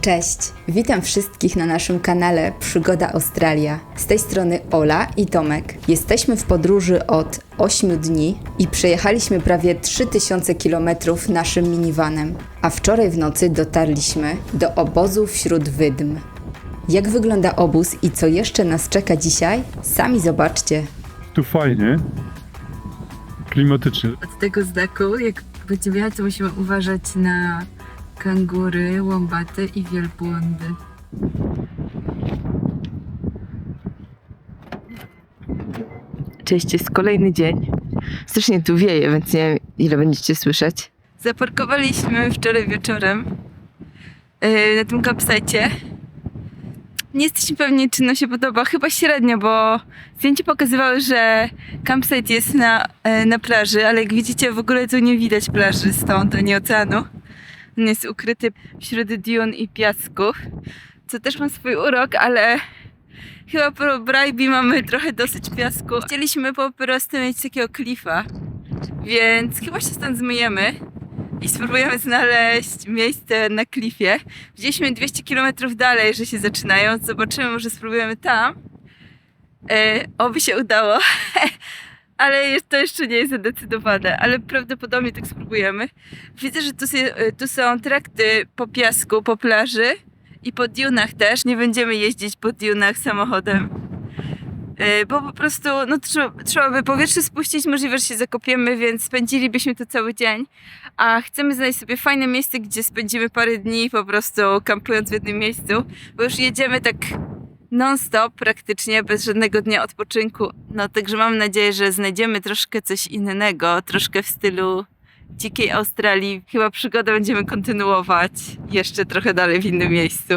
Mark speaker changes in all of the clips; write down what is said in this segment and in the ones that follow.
Speaker 1: Cześć, witam wszystkich na naszym kanale Przygoda Australia. Z tej strony Ola i Tomek. Jesteśmy w podróży od 8 dni i przejechaliśmy prawie 3000 km naszym minivanem, a wczoraj w nocy dotarliśmy do obozu wśród wydm. Jak wygląda obóz i co jeszcze nas czeka dzisiaj? Sami zobaczcie.
Speaker 2: Tu fajnie. Klimatycznie.
Speaker 3: Od tego znaku, jak będzie wiatr, to musimy uważać na kangury, łombaty i wielbłądy. Cześć, jest kolejny dzień. Strasznie tu wieje, więc nie wiem ile będziecie słyszeć. Zaparkowaliśmy wczoraj wieczorem yy, na tym campsite. Nie jesteśmy pewni, czy nam się podoba. Chyba średnio, bo zdjęcia pokazywały, że campsite jest na, e, na plaży, ale jak widzicie, w ogóle tu nie widać plaży stąd, ani oceanu. Jest ukryty wśród dun i piasków, co też ma swój urok, ale chyba po Braibi mamy trochę dosyć piasku. Chcieliśmy po prostu mieć takiego klifa, więc chyba się stąd zmyjemy i spróbujemy znaleźć miejsce na klifie. Widzieliśmy 200 km dalej, że się zaczynają. Zobaczymy, może spróbujemy tam. E, oby się udało. Ale jest- to jeszcze nie jest zadecydowane, ale prawdopodobnie tak spróbujemy. Widzę, że tu, e, tu są trakty po piasku, po plaży i po dunach też. Nie będziemy jeździć po dunach samochodem. E, Bo po prostu no, trzeba, trzeba by powietrze spuścić, możliwe, że się zakopiemy, więc spędzilibyśmy tu cały dzień. A chcemy znaleźć sobie fajne miejsce, gdzie spędzimy parę dni po prostu kampując w jednym miejscu, bo już jedziemy tak non-stop praktycznie, bez żadnego dnia odpoczynku. No także mam nadzieję, że znajdziemy troszkę coś innego, troszkę w stylu dzikiej Australii. Chyba przygodę będziemy kontynuować jeszcze trochę dalej w innym miejscu.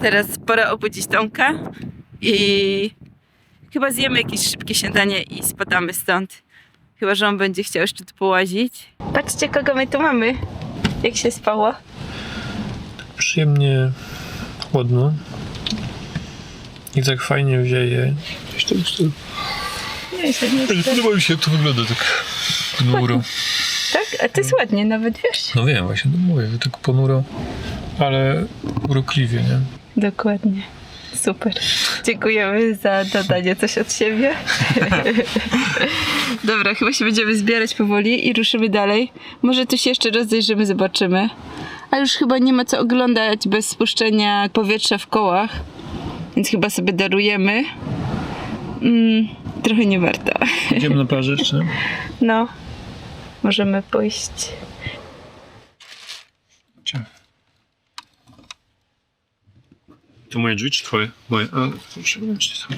Speaker 3: Teraz pora obudzić Tomka i chyba zjemy jakieś szybkie śniadanie i spadamy stąd. Chyba, że on będzie chciał jeszcze tu połazić. Patrzcie, kogo my tu mamy. Jak się spało?
Speaker 4: przyjemnie chłodno. I tak fajnie wieje. Gdzieś tam z tyłu. Nie podoba mi się, jak to wygląda tak ponuro.
Speaker 3: Tak? A to jest ładnie nawet, wiesz?
Speaker 4: No wiem, właśnie to mówię, że tak ponuro, ale urokliwie, nie?
Speaker 3: Dokładnie. Super. Dziękujemy za dodanie coś od siebie. Dobra, chyba się będziemy zbierać powoli i ruszymy dalej. Może tu się jeszcze rozejrzymy, zobaczymy. Ale już chyba nie ma co oglądać bez spuszczenia powietrza w kołach. Więc chyba sobie darujemy. Mm, trochę nie warto.
Speaker 4: Idziemy na plażę?
Speaker 3: No, możemy pójść.
Speaker 4: Gdzie? To moje drzwi czy twoje? Moje. A, proszę, czy są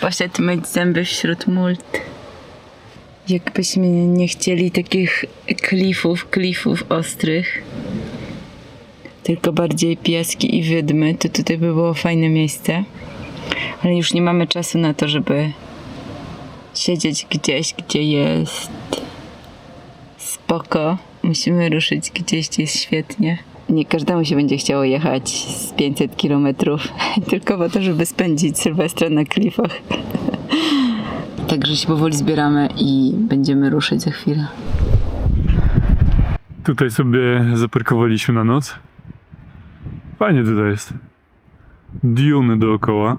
Speaker 3: poszedł myć zęby wśród mult. Jakbyśmy nie chcieli takich klifów, klifów ostrych, tylko bardziej piaski i wydmy, to tutaj by było fajne miejsce. Ale już nie mamy czasu na to, żeby siedzieć gdzieś, gdzie jest spoko. Musimy ruszyć gdzieś, gdzie jest świetnie. Nie każdemu się będzie chciało jechać z 500 kilometrów, tylko po to, żeby spędzić Sylwestra na klifach. Także się powoli zbieramy i będziemy ruszyć za chwilę.
Speaker 2: Tutaj sobie zaparkowaliśmy na noc. Fajnie tutaj jest. Duny dookoła.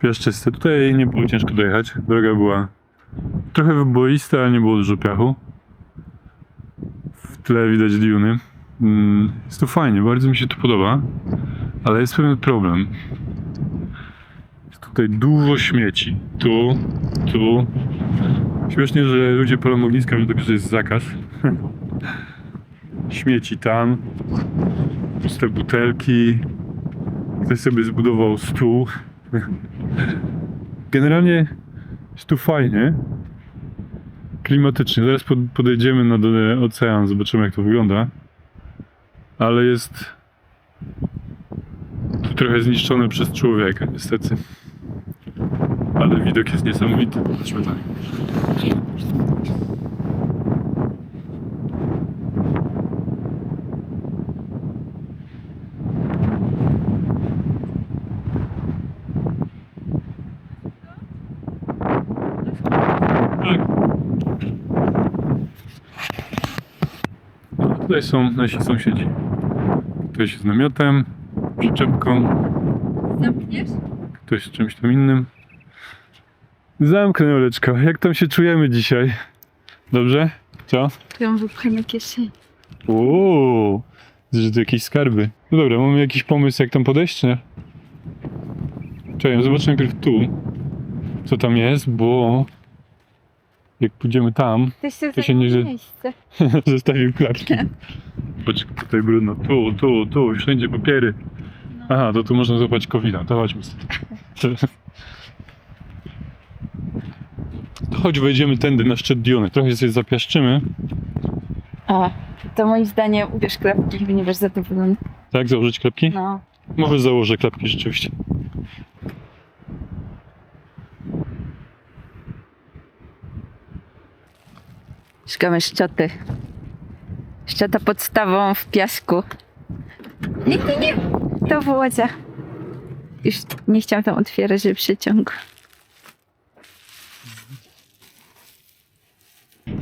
Speaker 2: Piaszczyste. Tutaj nie było ciężko dojechać. Droga była trochę wyboista, ale nie było dużo piachu. W tle widać duny. Mm, Jest tu fajnie, bardzo mi się to podoba. Ale jest pewien problem. Jest tutaj dużo śmieci. Tu, tu. Śmiesznie, że ludzie palą ogniska, że że jest zakaz. Śmieci tam. Puste butelki. Ktoś sobie zbudował stół. Generalnie jest tu fajnie. Klimatycznie. Zaraz pod- podejdziemy nad e, ocean, zobaczymy jak to wygląda. Ale jest tu trochę zniszczone przez człowieka, niestety. Ale widok jest niesamowity. Chodźmy dalej. Tak. Tutaj są nasi sąsiedzi. Ktoś z namiotem, przyczepką,
Speaker 3: Zamkniesz?
Speaker 2: ktoś z czymś tam innym. Zamknę, Oleczko. Jak tam się czujemy dzisiaj? Dobrze? Co?
Speaker 3: Ja wypcham na kieszeni.
Speaker 2: Uuu, że to jakieś skarby. No dobra, mamy jakiś pomysł, jak tam podejść, czy nie? Czekaj, zobaczę najpierw tu, co tam jest, bo jak pójdziemy tam,
Speaker 3: To się,
Speaker 2: To się nie-
Speaker 3: zajmie miejsce.
Speaker 2: zostawił klapki. Patrz, tutaj brudno, tu, tu, tu, wszędzie papiery. Aha, to tu można złapać covid to chodźmy stąd. To chodź, wejdziemy tędy na szczyt Diony. Trochę się zapiaszczymy.
Speaker 3: A, to moim zdaniem ubierz klapki, nie będziesz zadowolony.
Speaker 2: Tak, założyć klapki?
Speaker 3: No.
Speaker 2: Może założę klapki rzeczywiście.
Speaker 3: Szukamy szczoty. Szczota podstawą w piasku. Nie, nie, nie. To w łodziach. Już nie chciałam tam otwierać, żeby przyciągł.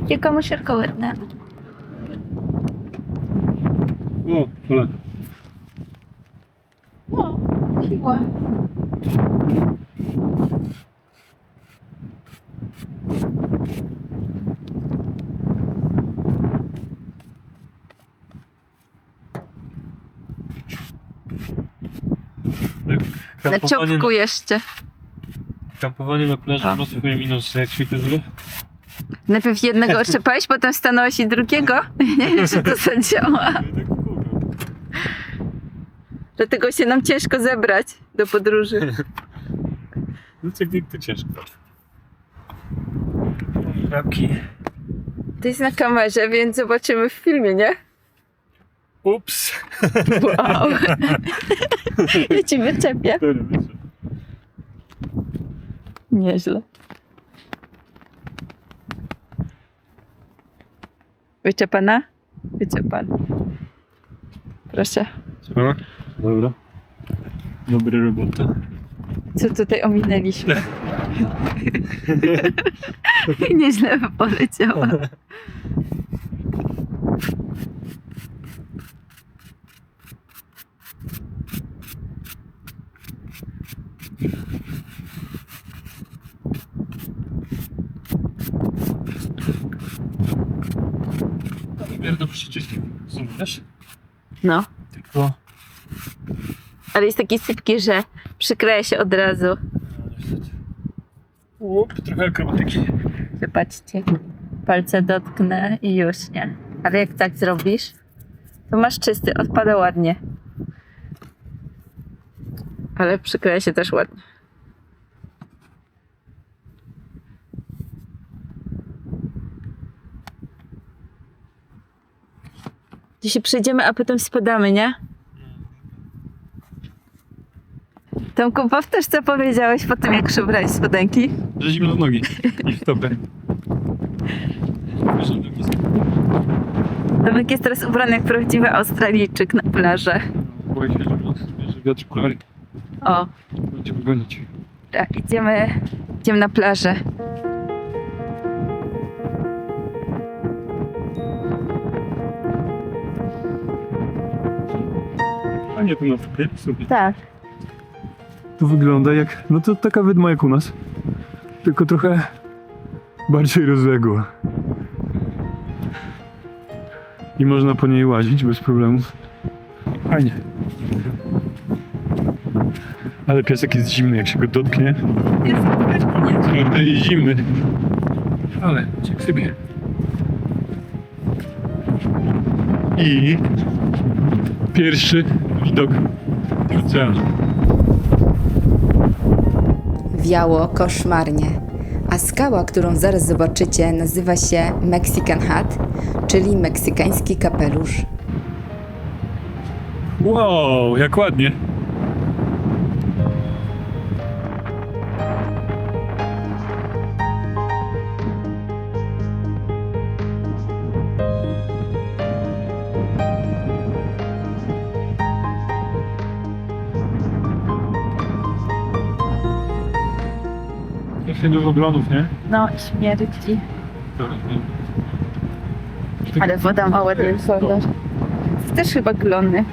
Speaker 3: Tylko musielko ładne.
Speaker 2: O, ale
Speaker 3: O, siła. Na czopku jeszcze.
Speaker 4: Kampowanie na plaży ma swoje minusy, jak to zrobi.
Speaker 3: Najpierw jednego otrzepałeś, potem stanąłeś i drugiego. Nie wiem, czy to zadziała. Dlatego się nam ciężko zebrać do podróży.
Speaker 2: no co nigdy ciężko.
Speaker 4: Klapki.
Speaker 3: To jest na kamerze, więc zobaczymy w filmie, nie?
Speaker 2: Ups.
Speaker 3: Wow. Ja ci wyczepię. Nieźle. Wyczepana? Wyczepana. Proszę.
Speaker 2: Co? Dobra. Dobra robota.
Speaker 3: Co tutaj ominęliśmy? Nieźle poleciała.
Speaker 2: Zrozumiesz?
Speaker 3: No.
Speaker 2: Tylko...
Speaker 3: Ale jest taki sypki, że przykleja się od razu.
Speaker 2: Łup, trochę akrobatyki.
Speaker 3: Wypatrzcie. Palce dotknę i już nie. Ale jak tak zrobisz, to masz czysty, odpada ładnie. Ale przykleja się też ładnie. Dzisiaj przejdziemy, a potem spadamy, nie? Tomku, powtórz co powiedziałeś po tym, jak szybrałeś spodenki.
Speaker 2: Że zimno w nogi. I. Że
Speaker 3: Tomek jest teraz ubrany jak prawdziwy Australijczyk na.
Speaker 2: Boję się, że bierze wiatr kulary.
Speaker 3: O,
Speaker 2: Będzie wygonić.
Speaker 3: tak, idziemy, idziemy na plażę.
Speaker 2: A nie, to na.
Speaker 3: Tak.
Speaker 2: To wygląda jak, no to taka wydma jak u nas. Tylko trochę bardziej rozległa. I można po niej łazić bez problemu. Fajnie. Ale piesek jest zimny, jak się go dotknie.
Speaker 3: Jest
Speaker 2: Naprawdę jest zimny. Ale ciek sobie. I pierwszy widok oceanu.
Speaker 1: Wiało koszmarnie. A skała, którą zaraz zobaczycie, nazywa się Mexican Hat, czyli meksykański kapelusz.
Speaker 2: Wow, jak ładnie. Jest dużo glonów, nie?
Speaker 3: No, śmierdzi.
Speaker 2: Dobra.
Speaker 3: Ale woda ma ładny kolor. To też chyba glony.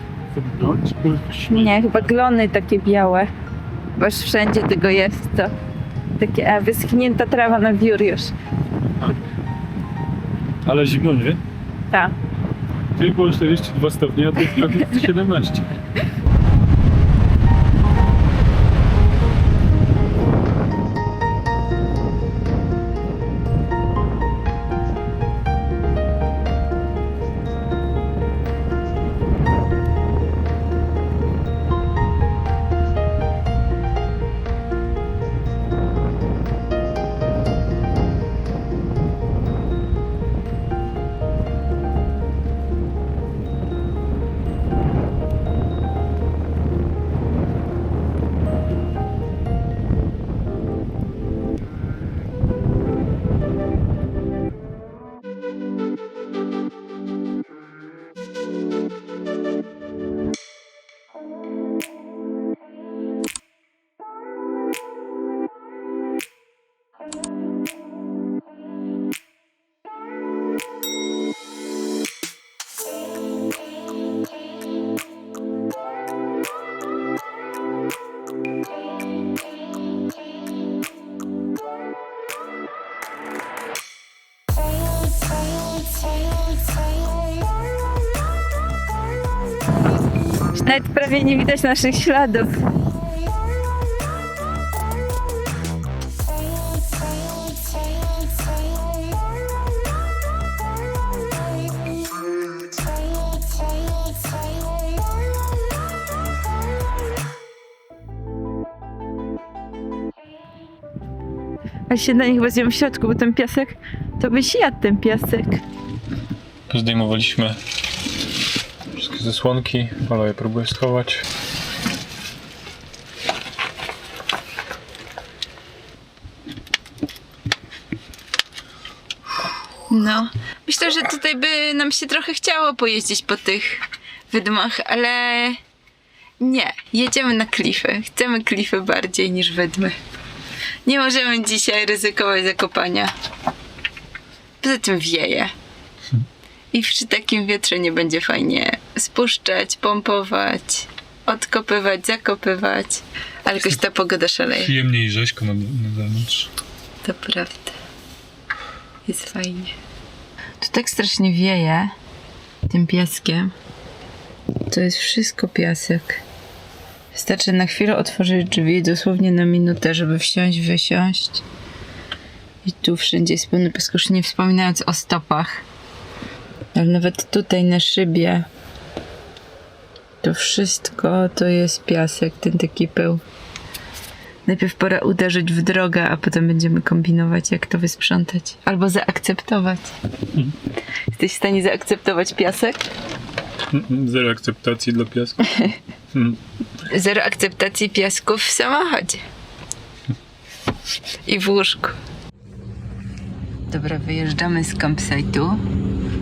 Speaker 3: Nie, chyba glony takie białe. Bo już wszędzie tego jest to. Takie a, wyschnięta trawa na wiór już.
Speaker 2: Ale zimno, nie?
Speaker 3: Tak.
Speaker 2: Było 42 stopnie, a ty prawie 17.
Speaker 3: Nawet prawie nie widać naszych śladów. A się na nich zjem w środku, bo ten piasek, to byś jadł ten piasek.
Speaker 4: Zdejmowaliśmy wszystkie zasłonki, ale je próbuję schować.
Speaker 3: No, myślę, że tutaj by nam się trochę chciało pojeździć po tych wydmach, ale nie, jedziemy na klify. Chcemy klify bardziej niż wydmy. Nie możemy dzisiaj ryzykować zakopania. Poza tym wieje. I przy takim wietrze nie będzie fajnie spuszczać, pompować, odkopywać, zakopywać. Ale jakoś ta pogoda szaleje.
Speaker 2: Przyjemniej rzeźko na, na zewnątrz.
Speaker 3: To prawda. Jest fajnie. Tu tak strasznie wieje tym piaskiem. To jest wszystko piasek. Wystarczy na chwilę otworzyć drzwi, dosłownie na minutę, żeby wsiąść, wysiąść. I tu wszędzie jest pełno piasku, już nie wspominając o stopach. Ale nawet tutaj na szybie to wszystko to jest piasek, ten taki pył. Najpierw pora uderzyć w drogę, a potem będziemy kombinować, jak to wysprzątać. Albo zaakceptować. Jesteś w stanie zaakceptować piasek?
Speaker 2: Zero akceptacji dla piasku.
Speaker 3: Zero akceptacji piasków w samochodzie. I w łóżku. Dobra, wyjeżdżamy z campsite'u.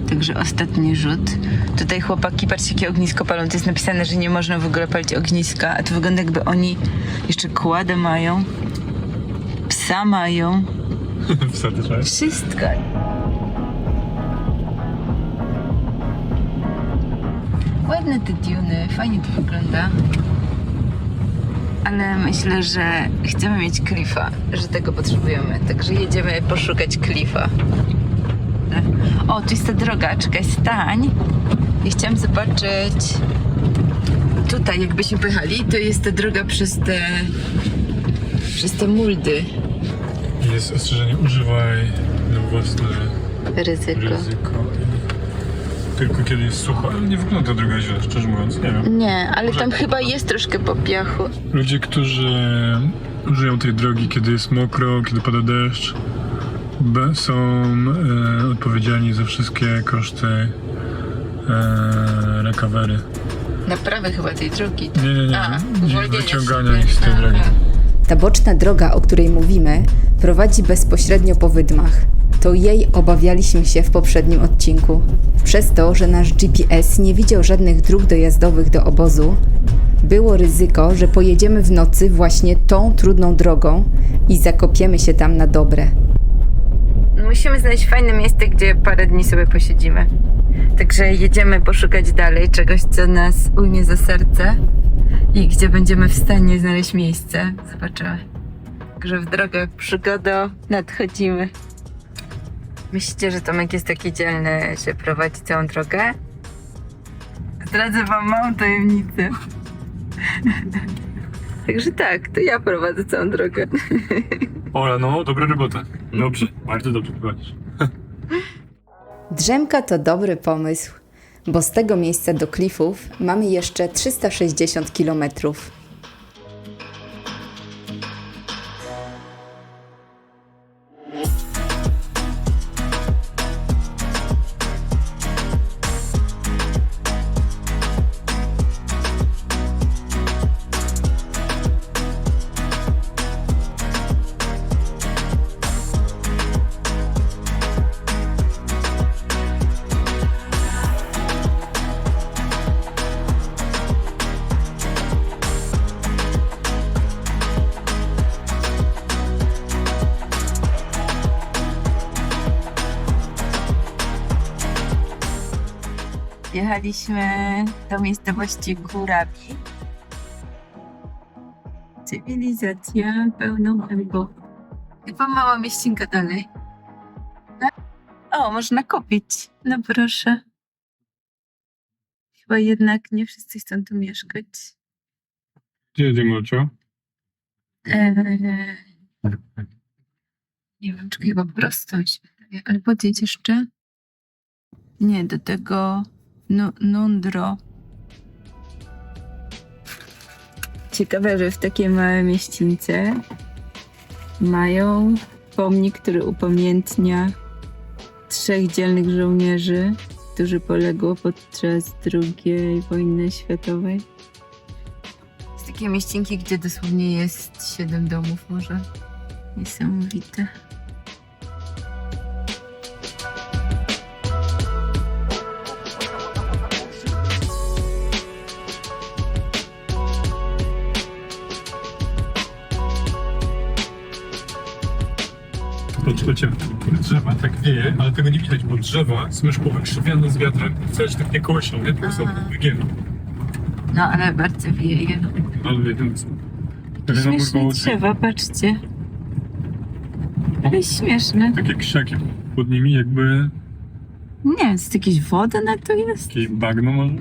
Speaker 3: Także ostatni rzut. Tutaj chłopaki, patrzcie jakie ognisko palą. To jest napisane, że nie można w ogóle palić ogniska. A to wygląda jakby oni jeszcze kładę mają. Psa mają.
Speaker 2: Psa też masz?
Speaker 3: Wszystko. Ładne te duny, fajnie to wygląda. Ale myślę, że chcemy mieć klifa, że tego potrzebujemy. Także jedziemy poszukać klifa. O, tu jest ta droga, czekaj, stań. I chciałam zobaczyć. Tutaj, jakbyśmy pojechali, to jest ta droga przez te. przez te muldy.
Speaker 2: Jest ostrzeżenie, używaj na własne
Speaker 3: Ryzyko.
Speaker 2: ryzyko. Tylko kiedy jest sucho, ale nie wygląda droga źle, szczerze mówiąc, nie wiem.
Speaker 3: Nie, ale
Speaker 2: Może
Speaker 3: tam
Speaker 2: to-
Speaker 3: chyba jest troszkę po piachu.
Speaker 2: Ludzie, którzy użyją tej drogi, kiedy jest mokro, kiedy pada deszcz, są e, odpowiedzialni za wszystkie koszty e, recovery.
Speaker 3: Naprawy chyba tej drogi.
Speaker 2: Nie, nie, nie.
Speaker 3: A, uwolnienia
Speaker 2: wyciągania ich z tej drogi.
Speaker 1: Ta boczna droga, o której mówimy, prowadzi bezpośrednio po wydmach. To jej obawialiśmy się w poprzednim odcinku. Przez to, że nasz GPS nie widział żadnych dróg dojazdowych do obozu, było ryzyko, że pojedziemy w nocy właśnie tą trudną drogą i zakopiemy się tam na dobre.
Speaker 3: Musimy znaleźć fajne miejsce, gdzie parę dni sobie posiedzimy. Także jedziemy poszukać dalej czegoś, co nas ujmie za serce i gdzie będziemy w stanie znaleźć miejsce. Zobaczymy. Także w drogę przygodą nadchodzimy. Myślicie, że Tomek jest taki dzielny, że prowadzi całą drogę? Zdradzę wam małą tajemnicę. Także tak, to ja prowadzę całą drogę.
Speaker 2: Ola, no, dobra robota. Dobrze, bardzo dobrze prowadzisz.
Speaker 1: Drzemka to dobry pomysł, bo z tego miejsca do klifów mamy jeszcze 360 kilometrów.
Speaker 3: Jechaliśmy do miejscowości Górabi. Cywilizacja pełną elbo. Chyba mała mieścinka dalej. No. O, można kupić. No proszę. Chyba jednak nie wszyscy chcą tu mieszkać.
Speaker 2: Gdzie jedziemy, Ocio?
Speaker 3: Eee, nie wiem, czy chyba prosto się wydaje. Ale podjedź jeszcze. Nie, do tego nu- Nundro. Ciekawe, że w takiej małej mieścińce mają pomnik, który upamiętnia trzech dzielnych żołnierzy, którzy poległo podczas II wojny światowej. Z takiej mieścinki, gdzie dosłownie jest siedem domów może. Niesamowite.
Speaker 2: Patrzcie, drzewa tak wieje, ale tego nie widać, bo drzewa są już powykrzywiane z wiatrem. Wcale się tak nie kołyszą, nie? Tylko są
Speaker 3: Aha.
Speaker 2: wygięte.
Speaker 3: No ale bardzo wieje.
Speaker 2: Ale jeden
Speaker 3: Śmieszne drzewa, patrzcie. Ale śmieszne.
Speaker 2: Takie krzaki pod nimi jakby
Speaker 3: Nie, jest jakieś woda na to jest?
Speaker 2: jakieś bagno może.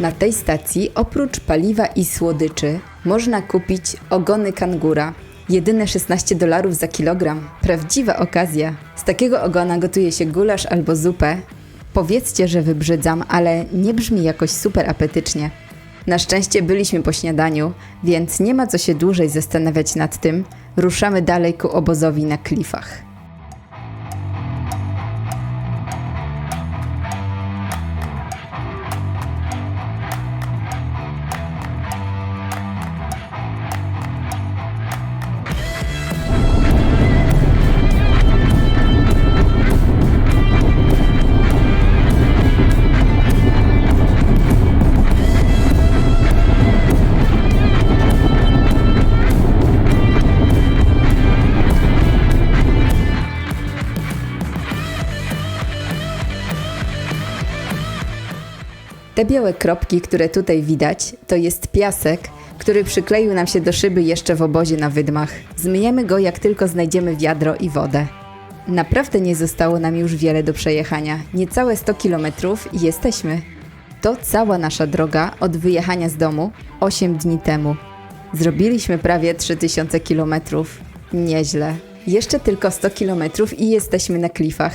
Speaker 1: Na tej stacji oprócz paliwa i słodyczy można kupić ogony kangura. Jedyne 16 dolarów za kilogram. Prawdziwa okazja. Z takiego ogona gotuje się gulasz albo zupę. Powiedzcie, że wybrzydzam, ale nie brzmi jakoś super apetycznie. Na szczęście byliśmy po śniadaniu, więc nie ma co się dłużej zastanawiać nad tym. Ruszamy dalej ku obozowi na klifach. Te białe kropki, które tutaj widać, to jest piasek, który przykleił nam się do szyby jeszcze w obozie na wydmach. Zmyjemy go, jak tylko znajdziemy wiadro i wodę. Naprawdę nie zostało nam już wiele do przejechania. Niecałe 100 kilometrów i jesteśmy. To cała nasza droga od wyjechania z domu 8 dni temu. Zrobiliśmy prawie 3000 km. Nieźle. Jeszcze tylko 100 km i jesteśmy na klifach.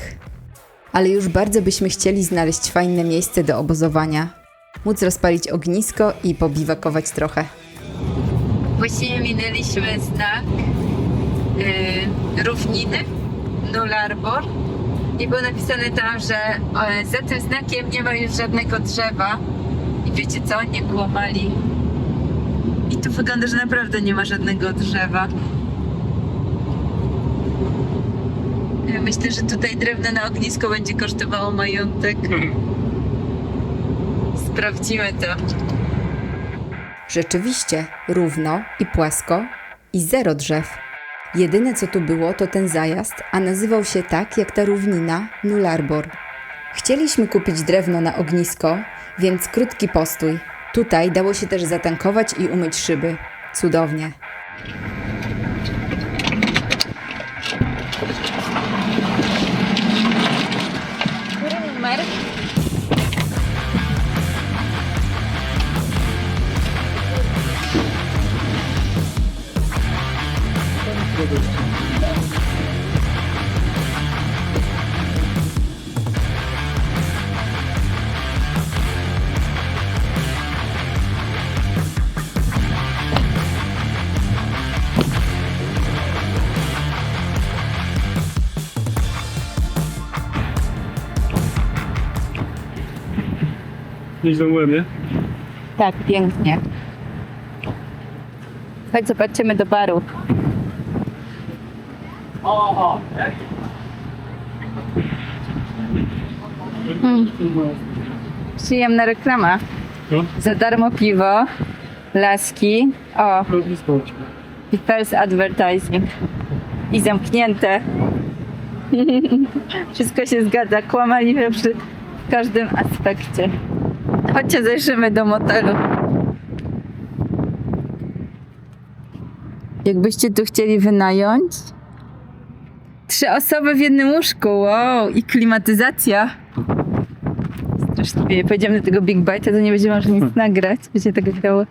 Speaker 1: Ale już bardzo byśmy chcieli znaleźć fajne miejsce do obozowania, móc rozpalić ognisko i pobiwakować trochę.
Speaker 3: Właściwie minęliśmy znak yy, równiny Null Arbor i było napisane tam, że e, za tym znakiem nie ma już żadnego drzewa. I wiecie co? Nie kłamali. I tu wygląda, że naprawdę nie ma żadnego drzewa. Ja Myślę, że tutaj drewno na ognisko będzie kosztowało majątek. Sprawdzimy to.
Speaker 1: Rzeczywiście równo i płasko i zero drzew. Jedyne co tu było to ten zajazd, a nazywał się tak jak ta równina Nullarbor. Chcieliśmy kupić drewno na ognisko, więc krótki postój. Tutaj dało się też zatankować i umyć szyby. Cudownie.
Speaker 2: Nieźle ładnie.
Speaker 3: Tak, pięknie. Chodź, zobaczymy do baru. Mm. Przyjemna reklama. Za darmo piwo, laski. O, People's Advertising. I zamknięte. Wszystko się zgadza. Kłamali we przy każdym aspekcie. Chodźcie, zajrzymy do motelu. Jakbyście tu chcieli wynająć? Trzy osoby w jednym łóżku, wow, i klimatyzacja. Strasznie wieje. Pojedziemy do tego Big Bite, to nie będziemy już nic nagrać. Będzie tak grało.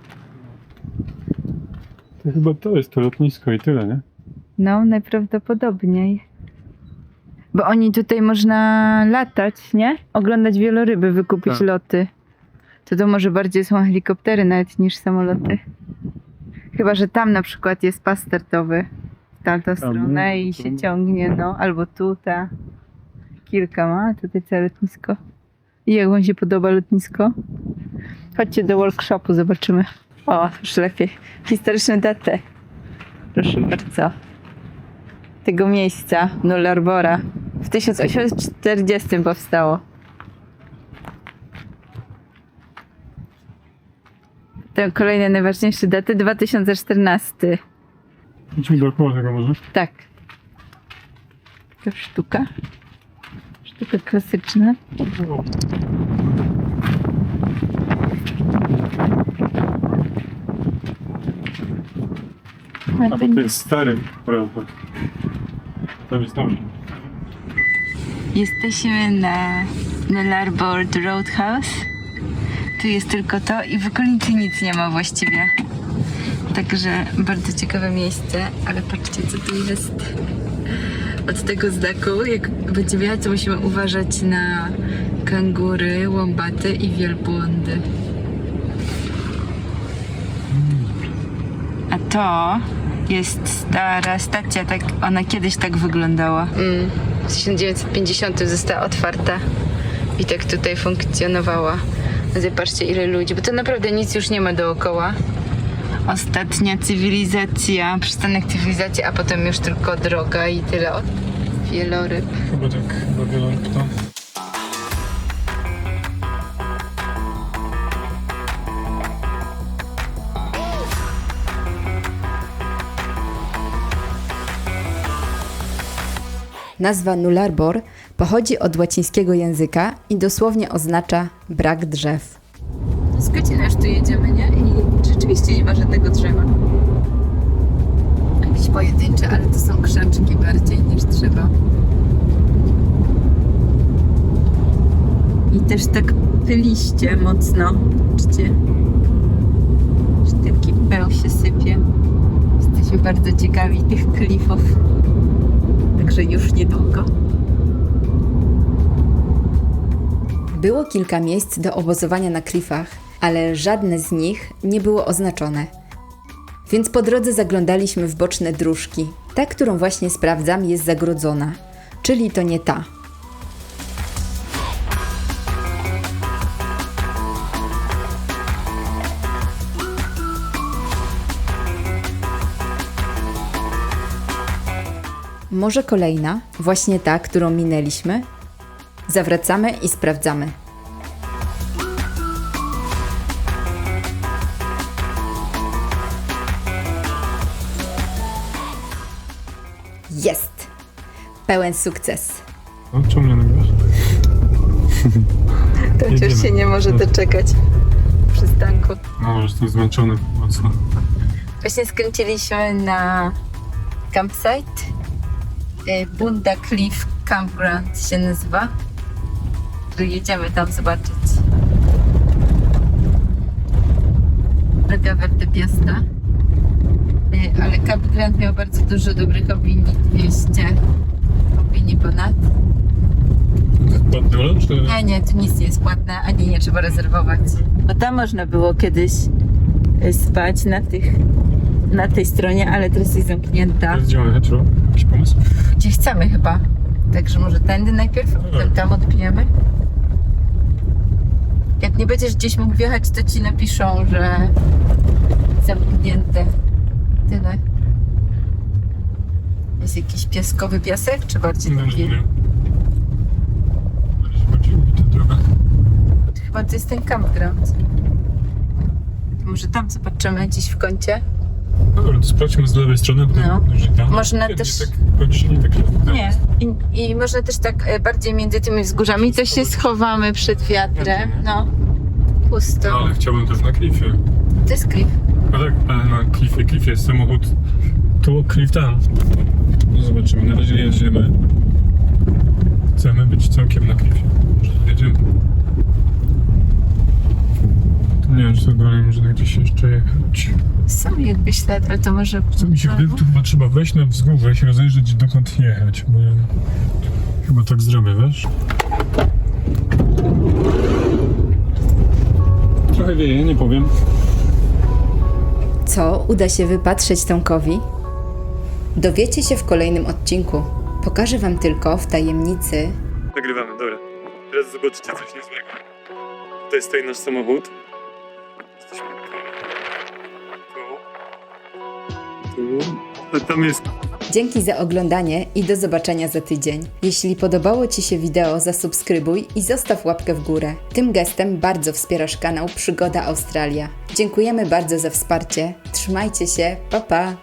Speaker 2: to chyba to jest to lotnisko i tyle, nie?
Speaker 3: No, najprawdopodobniej. Bo oni tutaj można latać, nie? Oglądać wieloryby, wykupić
Speaker 2: Tak.
Speaker 3: loty. To to może bardziej są helikoptery nawet niż samoloty. Chyba, że tam na przykład jest pas startowy tamtą stronę i
Speaker 2: tu.
Speaker 3: się ciągnie, no. Albo tu, ta. Kilka ma, tutaj całe lotnisko. I jak wam się podoba lotnisko? Chodźcie do workshopu, zobaczymy. O, już lepiej. Historyczne datę. Proszę bardzo. Tego miejsca, Null Arbora. W 1840 powstało. Te kolejne najważniejsze daty 2014.
Speaker 2: Idźmy dookoła tego może.
Speaker 3: Tak. Taka sztuka. Sztuka klasyczna.
Speaker 2: A bo to jest stary, prawda? Tam jest tam.
Speaker 3: Jesteśmy na Nullarbor Roadhouse. Tu jest tylko to i w okolicy nic nie ma właściwie. Także bardzo ciekawe miejsce, ale patrzcie co tu jest. Od tego znaku, jak będzie wiać, to musimy uważać na kangury, łombaty i wielbłądy. A to jest stara stacja, tak, ona kiedyś tak wyglądała. Mm, w 1950 została otwarta i tak tutaj funkcjonowała. Zobaczcie ile ludzi, bo to naprawdę nic już nie ma dookoła. Ostatnia cywilizacja, przystanek cywilizacji, a potem już tylko droga i tyle od wieloryb.
Speaker 4: Chyba tak, chyba wieloryb to.
Speaker 1: Nazwa Nullarbor pochodzi od łacińskiego języka i dosłownie oznacza brak drzew.
Speaker 3: Z już tu jedziemy, nie? I rzeczywiście nie ma żadnego drzewa. Jakieś pojedyncze, ale to są krzaczki bardziej niż drzewa. I też tak te liście mocno. Że taki peł się sypie. Jesteśmy bardzo ciekawi tych klifów. Także już niedługo.
Speaker 1: Było kilka miejsc do obozowania na klifach, ale żadne z nich nie było oznaczone. Więc po drodze zaglądaliśmy w boczne dróżki. Ta, którą właśnie sprawdzam, jest zagrodzona, czyli to nie ta. Może kolejna, właśnie ta, którą minęliśmy? Zawracamy i sprawdzamy. Jest! Pełen sukces.
Speaker 2: No, czemu nie nagrywasz?
Speaker 3: To już się nie może doczekać przystanku.
Speaker 2: No, jestem zmęczony mocno.
Speaker 3: Właśnie skręciliśmy na campsite. Y, Bunda Cliff Campground się nazywa. Jedziemy tam zobaczyć. Droga Verde Piasta. Ale campground miał bardzo dużo dobrych opinii. 200 opinii ponad.
Speaker 2: Płatny lunch?
Speaker 3: Nie, nie, tu nic nie jest płatne, ani nie trzeba rezerwować. Bo tam można było kiedyś y, spać na tych, na tej stronie, ale teraz jest zamknięta.
Speaker 2: Gdzie mamy hetero? Jakiś pomysł?
Speaker 3: Gdzie chcemy chyba. Także może tędy najpierw, a potem tam odbijemy. Jak nie będziesz gdzieś mógł wjechać, to ci napiszą, że zamknięte. Tyle. Jest jakiś piaskowy piasek, czy bardziej taki?
Speaker 2: nie.
Speaker 3: Chyba to jest ten campground. To może tam zobaczymy gdzieś w kącie.
Speaker 2: No dobra, to sprawdźmy z lewej strony, bo
Speaker 3: No.
Speaker 2: tam.
Speaker 3: Można
Speaker 2: nie,
Speaker 3: też-
Speaker 2: Nie tak, tak
Speaker 3: Nie. I, I może też tak e, bardziej między tymi wzgórzami, to się schowamy przed wiatrem. No. Pusto.
Speaker 2: No, ale chciałbym też na klifie.
Speaker 3: To jest klif.
Speaker 2: No tak, ale na klifie, klifie jest samochód. Tu, klif tam. No zobaczymy, na razie jedziemy. Chcemy być całkiem na klifie. Może jedziemy. To nie wiem, czy to dalej można gdzieś jeszcze jechać.
Speaker 3: Sam jakby ślad, ale to może...
Speaker 2: Co mi się wydaje, tu chyba trzeba wejść na wzgórze i się rozejrzeć dokąd jechać, bo ja chyba tak zrobię, wiesz? Trochę wieje, nie powiem.
Speaker 1: Co uda się wypatrzeć Tomkowi? Dowiecie się w kolejnym odcinku. Pokażę Wam tylko w tajemnicy,
Speaker 2: Nagrywamy, dobra. Teraz zobaczycie coś niezłego. Tutaj stoi nasz samochód. Jesteśmy tu. Tu. A tam jest
Speaker 1: Dzięki za oglądanie i do zobaczenia za tydzień. Jeśli podobało Ci się wideo, zasubskrybuj i zostaw łapkę w górę. Tym gestem bardzo wspierasz kanał Przygoda Australia. Dziękujemy bardzo za wsparcie. Trzymajcie się, pa pa!